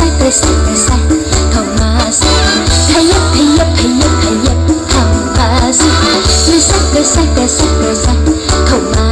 ซ้ายไปซ้ายไปซ้าเข้ามาสิขยับขยับขยับขยับเข้ามาสิไปซ้ายไปซ้ายไปซ้ายไปซ้าเข้ามา